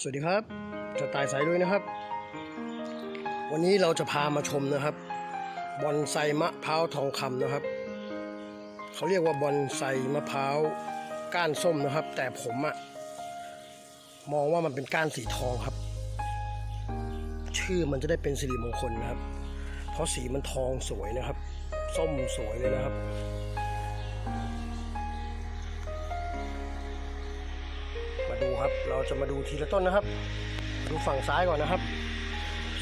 สวัสดีครับจะตายสายด้วยนะครับ วันนี้เราจะพามาชมนะครับบอนไซมะพร้าวทองคำนะครับ เขาเรียกว่าบอนไซมะพร้าวก้านส้มนะครับ แต่ผมอะมองว่ามันเป็นก้านสีทองครับ ชื่อมันจะได้เป็นสิริมงคลนะครับ เพราะสีมันทองสวยนะครับ ส้มสวยเลยนะครับ มาดูครับ เราจะมาดูทีละต้นนะครับ ดูฝั่งซ้ายก่อนนะครับ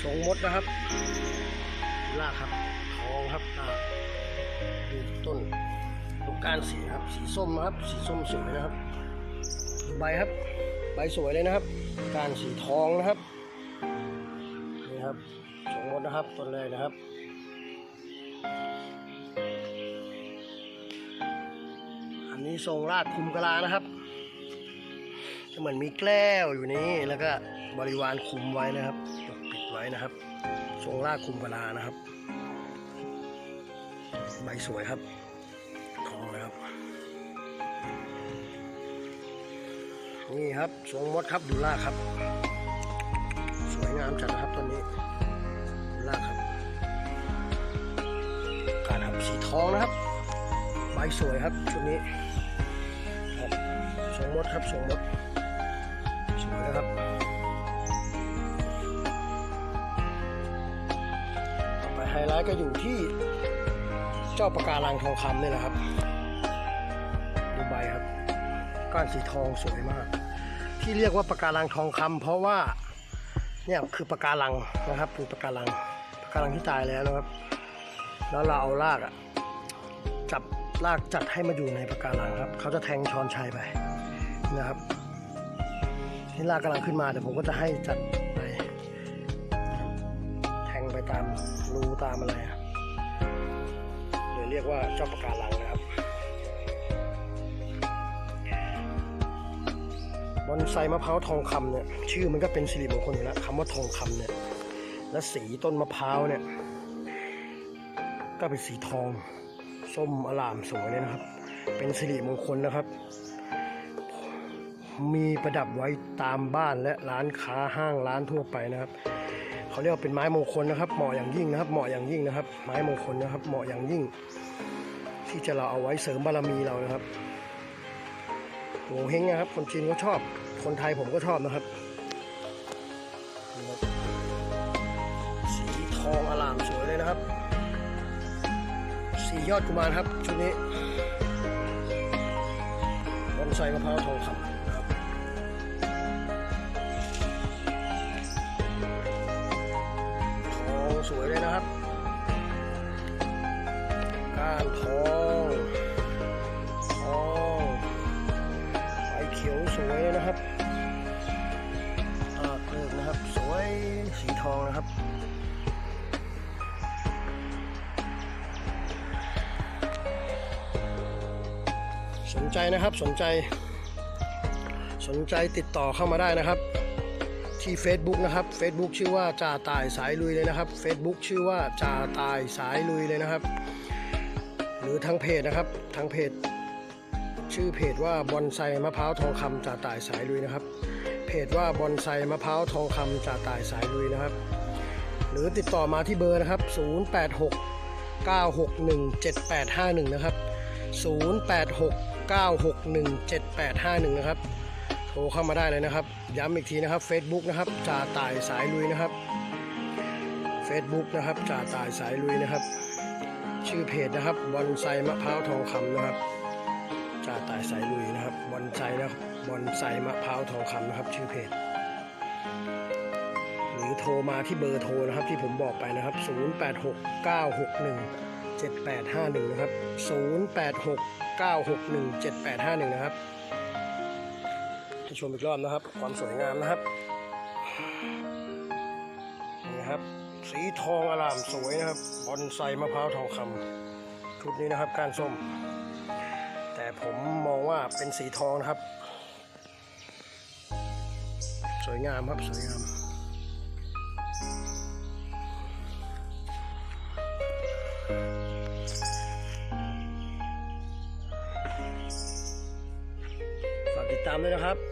ทรงมดนะครับลากครับทองครับดูต้นดูก้านสีครับสีส้มนะครับ สีส้มสวยนะครับดูใบครับ ใบสวยเลยนะครับก้านสีทองนะครับนี่ครับทรงมดนะครับต้นแรกนะครับอันนี้ทรงรากคุมกะลานะครับ เหมือนมีแก้วอยู่นี้แล้วก็บริวารคุมไว้นะครับปกปิดไว้นะครับทรงรากคุมกลานะครับ ใบสวยครับทองนะครับนี่ครับทรงมดครับดูรากครับ สวยงามจัดนะครับต้นนี้ดูรากครับการครับสีทองนะครับ ใบสวยครับชุดนี้ครับทรงมดครับทรงมด นะครับต่อไปไฮไลท์ก็อยู่ที่เจ้าปะการังทองคำนี่แหละครับดูใบครับ ก้านสีทองสวยมาก ที่เรียกว่าปะการังทองคำเพราะว่าเนี่ยคือปะการังนะครับ คือปะการังปะการังที่ตายแล้วนะครับ แล้วเราเอารากอะจับรากจัดให้มาอยู่ในปะการังครับ เขาจะแทงช้อนชัยไปนะครับ ที่ลากกำลังขึ้นมาเดี๋ยวผมก็จะให้จัดไปแทงไปตามรูตามอะไรอะเดี๋ยวเรียกว่าเจ้าประการังนะครับบอนไซมะพร้าวทองคำเนี่ยชื่อมันก็เป็นสิริมงคลอยู่แล้วคำว่าทองคำเนี่ยและสีต้นมะพร้าวเนี่ยก็เป็นสีทองส้มอลามสวยเลยนะครับ เป็นสิริมงคลนะครับ มีประดับไว้ตามบ้านและร้านค้าห้างร้านทั่วไปนะครับเขาเรียกว่าเป็นไม้มงคลนะครับ เหมาะอย่างยิ่งนะครับ เหมาะอย่างยิ่งนะครับ ไม้มงคลนะครับ เหมาะอย่างยิ่ง ที่จะเราเอาไว้เสริมบารมีเรานะครับโงเฮงนะครับ คนจีนก็ชอบ คนไทยผมก็ชอบนะครับสีทองอลามสวยเลยนะครับสียอดกุมารครับชุดนี้บอนไซมะพร้าวทองคำ วยเลยนะครับก้านทองทองใบเขียวสวยเลยนะครับอากเลิกนะครับ สวยสีทองนะครับสนใจนะครับสนใจ สนใจติดต่อเข้ามาได้นะครับ ที่ Facebook นะครับ Facebook ชื่อว่าจ่าตายสายลุยเลยนะครับ Facebook ชื่อว่าจ่าตายสายลุยเลยนะครับ หรือทางเพจนะครับทางเพจ ชื่อเพจว่าบอนไซมะพร้าวทองคำจ่าตายสายลุยนะครับ เพจว่าบอนไซมะพร้าวทองคำจ่าตายสายลุยนะครับ หรือติดต่อมาที่เบอร์นะครับ 086 961 7851 นะครับ 086 961 7851 นะครับ โทรเข้ามาได้เลยนะครับ ย้ำอีกทีนะครับ Facebook นะครับจ่าตายสายลุยนะครับ Facebook นะครับจ่าตายสายลุยนะครับ ชื่อเพจนะครับบอนไซมะพร้าวทองคำนะครับจ่าตายสายลุยนะครับบอนไซนะครับบอนไซมะพร้าวทองคำนะครับ ชื่อเพจหรือโทรมาที่เบอร์โทรนะครับที่ผมบอกไปนะครับ 086961 7851 นะครับ 086961 7851 นะครับ ให้ชมอีกรอบนะครับ ความสวยงามนะครับนี่ครับ สีทองอลามสวยนะครับบอนไซมะพร้าวทองคำชุดนี้นะครับก้านส้ม แต่ผมมองว่าเป็นสีทองนะครับ สวยงามครับสวยงามฝากติดตามด้วยนะครับ